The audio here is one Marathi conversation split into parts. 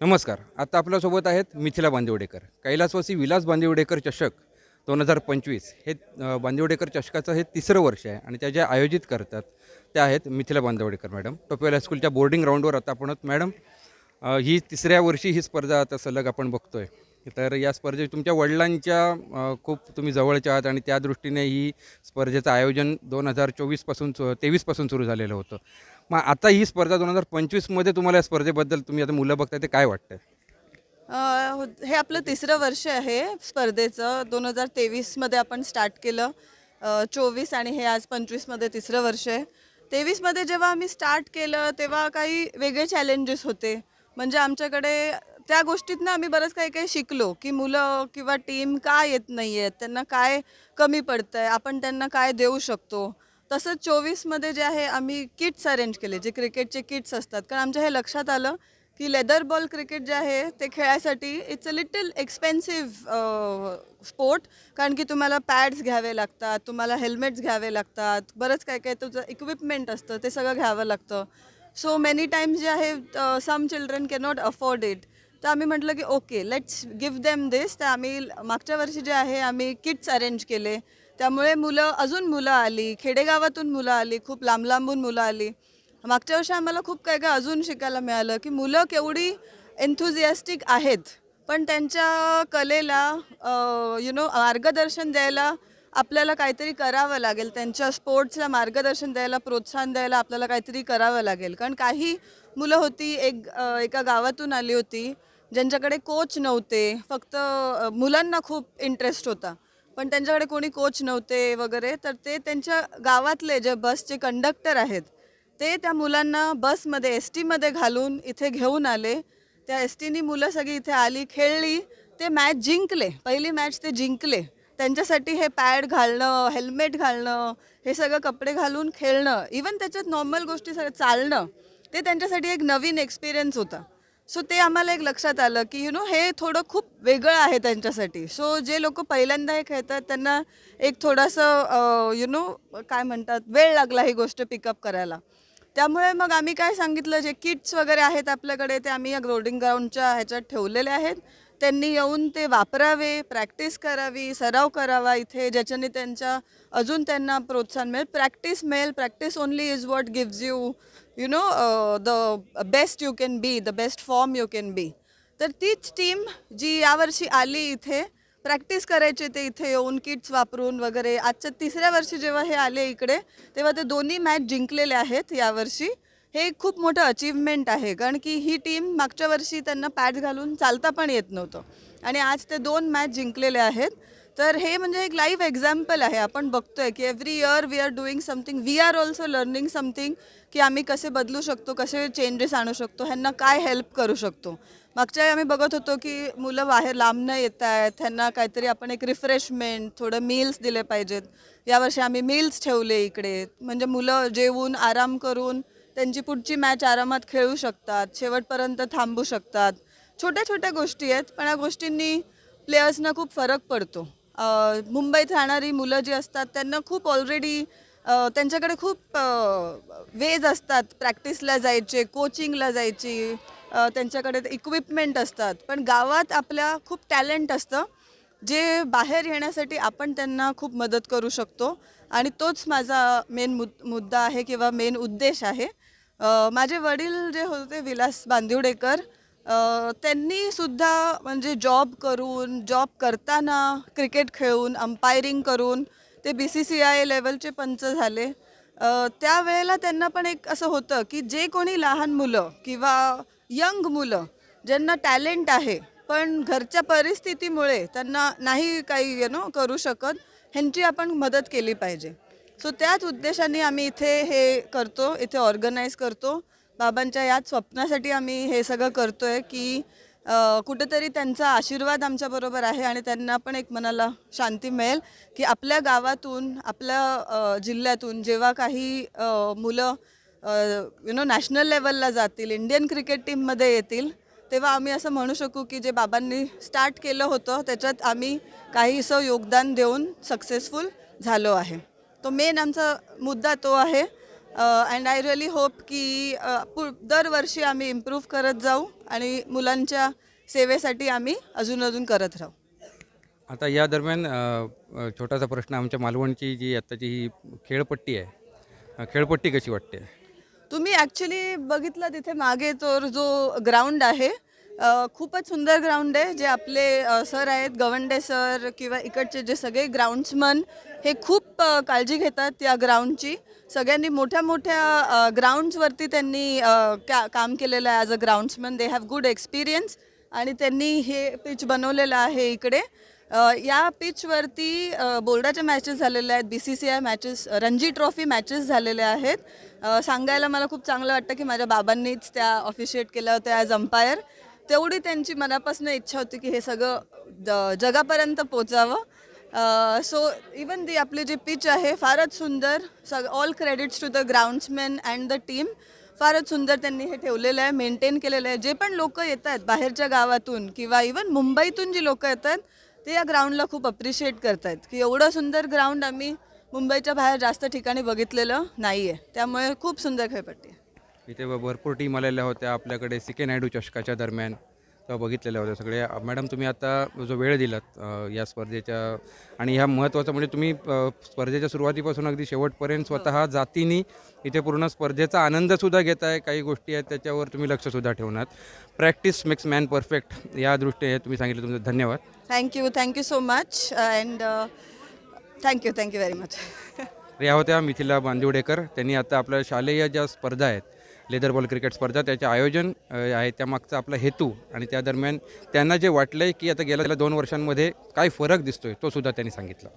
नमस्कार. आता आपल्यासोबत आहेत मिथिला बांदिवडेकर. कैलासवासी विलास बांदिवडेकर चषक दोन हजार पंचवीस. हे बांदिवडेकर चषकाचं हे तिसरं वर्ष आहे आणि त्या ज्या आयोजित करतात त्या आहेत मिथिला बांदिवडेकर मॅडम. टोपेल हायस्कूलच्या बोर्डिंग ग्राउंडवर आता आपण मॅडम. ही तिसऱ्या वर्षी ही स्पर्धा आता सलग आपण बघतोय. तर या स्पर्धेत तुमच्या वडिलांच्या खूप तुम्ही जवळच्या आहात आणि त्या दृष्टीने ही स्पर्धेचं आयोजन दोन हजार चोवीसपासून तेवीसपासून सुरू झालेलं होतं. मग आता ही स्पर्धा दोन हजार पंचवीसमध्ये तुम्हाला या स्पर्धेबद्दल तुम्ही आता मुलं बघताय ते काय वाटतंय? हो, हे आपलं तिसरं वर्ष आहे स्पर्धेचं. दोन हजार तेवीसमध्ये आपण स्टार्ट केलं. चोवीस आणि हे आज पंचवीसमध्ये तिसरं वर्ष आहे. तेवीसमध्ये जेव्हा आम्ही स्टार्ट केलं तेव्हा काही वेगळे चॅलेंजेस होते. म्हणजे आमच्याकडे त्या गोष्टीतनं आम्ही बरंच काही काही शिकलो की मुलं किंवा टीम का येत नाही आहेत त्यांना काय कमी पडतं आहे आपण त्यांना काय देऊ शकतो. तसंच चोवीसमध्ये जे आहे आम्ही किट्स अरेंज केले जे क्रिकेटचे किट्स असतात. कारण आमच्या हे लक्षात आलं की लेदर बॉल क्रिकेट जे आहे ते खेळायसाठी it's a little expensive sport कारण की तुम्हाला पॅड्स घ्यावे लागतात तुम्हाला हेल्मेट्स घ्यावे लागतात बरंच काय काय तुझं इक्विपमेंट असतं ते सगळं घ्यावं लागतं. सो मेनी टाईम्स जे आहे some children cannot afford it तर आम्ही म्हटलं की okay let's give them this तर आम्ही मागच्या वर्षी जे आहे आम्ही किट्स अरेंज केले. त्यामुळे मुलं अजून मुलं आली खेडेगावातून मुलं आली खूप लांब लांबून मुलं आली. मागच्या वर्षी आम्हाला खूप काय काय अजून शिकायला मिळालं की मुलं केवढी एन्थुझियास्टिक आहेत. पण त्यांच्या कलेला यु नो मार्गदर्शन द्यायला आपल्याला काहीतरी करावं लागेल त्यांच्या स्पोर्ट्सला मार्गदर्शन द्यायला प्रोत्साहन द्यायला आपल्याला काहीतरी करावं लागेल. कारण काही मुलं होती एक एका गावातून आली होती ज्यांच्याकडे कोच नव्हते फक्त मुलांना खूप इंटरेस्ट होता. पण त्यांच्याकडे कोणी कोच नव्हते वगैरे तर ते त्यांच्या गावातले जे बसचे कंडक्टर आहेत ते त्या मुलांना बसमध्ये एस टीमध्ये घालून इथे घेऊन आले. त्या एस टीनी मुलं सगळी इथे आली खेळली ते मॅच जिंकले. पहिली मॅच ते जिंकले. त्यांच्यासाठी हे पॅड घालणं हेल्मेट घालणं हे सगळं कपडे घालून खेळणं इवन त्याच्यात नॉर्मल गोष्टी सगळं चालणं ते त्यांच्यासाठी एक नवीन एक्सपिरियन्स होता. सो ते आम्हाला एक लक्षात आलं की यु नो हे थोडं खूप वेगळं आहे त्यांच्यासाठी. सो जे लोक पहिल्यांदा हे खेळतात त्यांना एक थोडंसं यु नो काय म्हणतात वेळ लागला ही गोष्ट पिकअप करायला. त्यामुळे मग आम्ही काय सांगितलं जे किट्स वगैरे आहेत आपल्याकडे ते आम्ही या ग्रोडिंग ग्राउंडच्या ह्याच्यात ठेवलेले आहेत. त्यांनी येऊन ते वापरावे प्रॅक्टिस करावी सराव करावा. इथे ज्याच्याने त्यांच्या अजून त्यांना प्रोत्साहन मिळेल. प्रॅक्टिस मिळेल. Practice only is what gives you you know the best you can be the best form you can be तर तीच टीम जी यावर्षी आली इथे प्रॅक्टिस करायचे ते इथे येऊन किट्स वापरून वगैरे. आजच्या तिसऱ्या वर्षी जेव्हा हे आले इकडे तेव्हा ते दोन्ही मॅच जिंकलेले आहेत यावर्षी. हे खूप मोठं अचीवमेंट आहे. कारण की ही टीम मागच्या वर्षी त्यांना पॅड्स घालून चालता पण येत नव्हतं. आणि आज ते दोन मॅच जिंकलेले आहेत. तर हे म्हणजे एक लाईव्ह एक्झाम्पल आहे. आपण बघतोय की every year we are doing something we are also learning something की आम्ही कसे बदलू शकतो कसे चेंजेस आणू शकतो ह्यांना काय हेल्प करू शकतो. मागच्या वेळी आम्ही बघत होतो की मुलं बाहेर लांबनं येत आहेत त्यांना काहीतरी आपण एक रिफ्रेशमेंट थोडं मील्स दिले पाहिजेत. यावर्षी आम्ही मील्स ठेवले इकडे. म्हणजे मुलं जेवून आराम करून त्यांची पुढची मॅच आरामात खेळू शकतात शेवटपर्यंत थांबू शकतात. छोट्या छोट्या गोष्टी आहेत पण या गोष्टींनी प्लेयर्सना खूप फरक पडतो. मुंबईत राहणारी मुलं जी असतात त्यांना खूप ऑलरेडी त्यांच्याकडे खूप वेज असतात. प्रॅक्टिसला जायचे कोचिंगला जायची त्यांच्याकडे इक्विपमेंट असतात. पण गावात आपल्या खूप टॅलेंट असतं जे बाहेर येण्यासाठी आपण त्यांना खूप मदत करू शकतो. आणि तोच माझा मेन मुद मुद्दा आहे किंवा मेन उद्देश आहे. माझे वडील जे होते विलास बांदिवडेकर त्यांनीसुद्धा त्यांनी सुद्धा म्हणजे जॉब करून जॉब करताना क्रिकेट खेळून अंपायरिंग करून ते बी सी सी आय लेवलचे पंच झाले. त्यावेळेला त्यांना पण एक असं होतं की जे कोणी लहान मुलं किंवा यंग मुलं ज्यांना टॅलेंट आहे पण घरच्या परिस्थितीमुळे त्यांना नाही काही यु नो करू शकत ह्यांची आपण मदत केली पाहिजे. सो त्याच उद्देशाने आम्ही इथे हे करतो इथे ऑर्गनाईज करतो. बाबांच्या याच स्वप्नासाठी आम्ही हे सगळं करतो आहे की कुठंतरी कुठेतरी त्यांचा आशीर्वाद आमच्याबरोबर आहे आणि त्यांना पण एक मनाला शांती मिळेल की आपल्या गावातून आपल्या जिल्ह्यातून जेव्हा काही मुलं यु नो नॅशनल लेवलला जातील इंडियन क्रिकेट टीममध्ये येतील तेव्हा आम्ही असं म्हणू शकू की जे बाबांनी स्टार्ट केलं होतं त्याच्यात आम्ही काहीसं योगदान देऊन सक्सेसफुल झालो आहे. तो मेन आमचा मुद्दा तो आहे. अँड आय रिअली होप की पु दरवर्षी आम्ही इम्प्रूव्ह करत जाऊ आणि मुलांच्या सेवेसाठी आम्ही अजून अजून करत राहू. आता या दरम्यान छोटासा प्रश्न. आमच्या मालवणची जी आत्ताची ही खेळपट्टी आहे खेळपट्टी कशी वाटते? तुम्ही ॲक्च्युली बघितलं तिथे मागे तो जो ग्राउंड आहे खूपच सुंदर ग्राउंड आहे जे आपले सर आहेत गवंडे सर किंवा इकडचे जे सगळे ग्राउंड्समन हे खूप काळजी घेतात या ग्राउंडची सगळ्यांनी मोठ्या मोठ्या ग्राउंड्सवरती त्यांनी का काम केलेलं आहे as a groundsman they have good experience आणि त्यांनी हे पिच बनवलेलं आहे इकडे. या पिचवरती बोर्डाच्या मॅचेस झालेल्या आहेत B C C I matches Ranji trophy matches झालेल्या आहेत. सांगायला मला खूप चांगलं वाटतं की माझ्या बाबांनीच त्या ऑफिशिएट केल्या होत्या ॲज अंपायर तेवढी त्यांची मनापासून इच्छा होती की हे सगळं ज- जगापर्यंत पोचावं. सो इवन दी आपली जी पिच आहे फारच सुंदर सग all credits to the groundsman and the team फारच सुंदर त्यांनी हे ठेवलेलं आहे मेंटेन केलेलं आहे. जे पण लोक येत आहेत बाहेरच्या गावातून किंवा इवन मुंबईतून जी लोक येतात ते या ग्राउंडला खूप अप्रिशिएट करत आहेत की एवढं सुंदर ग्राउंड आम्ही मुंबईच्या बाहेर जास्त ठिकाणी बघितलेलं नाही आहे त्यामुळे खूप सुंदर खेळपट्टी आहे. इथे भरपूर टीम आलेल्या होत्या आपल्याकडे सी के नायडू चषकाच्या दरम्यान. तेव्हा बघितलेल्या होत्या सगळे अ, मॅडम तुम्ही आता जो वेळ दिलात या स्पर्धेच्या आणि ह्या महत्त्वाचं म्हणजे तुम्ही स्पर्धेच्या सुरुवातीपासून अगदी शेवटपर्यंत स्वतः जातीने इथे पूर्ण स्पर्धेचा आनंदसुद्धा घेताय. काही गोष्टी आहेत त्याच्यावर तुम्ही लक्षसुद्धा ठेवणार. प्रॅक्टिस मेक्स मॅन परफेक्ट या दृष्टीने तुम्ही सांगितलं तुमचं धन्यवाद. Thank you thank you so much and thank you thank you very much या होत्या मिथिला बांदिवडेकर त्यांनी आता आपल्या शालेय ज्या स्पर्धा आहेत लेदर बॉल क्रिकेट स्पर्धा त्याचे आयोजन आहे त्यामागचा आपला हेतू आणि त्या दरम्यान त्यांना जे वाटलं आहे की आता गेल्या गेल्या दोन वर्षांमध्ये काय फरक दिसतोय तो सुद्धा त्यांनी सांगितला.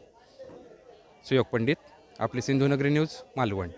सुयोग पंडित आपली सिंधुनगरी न्यूज मालवण.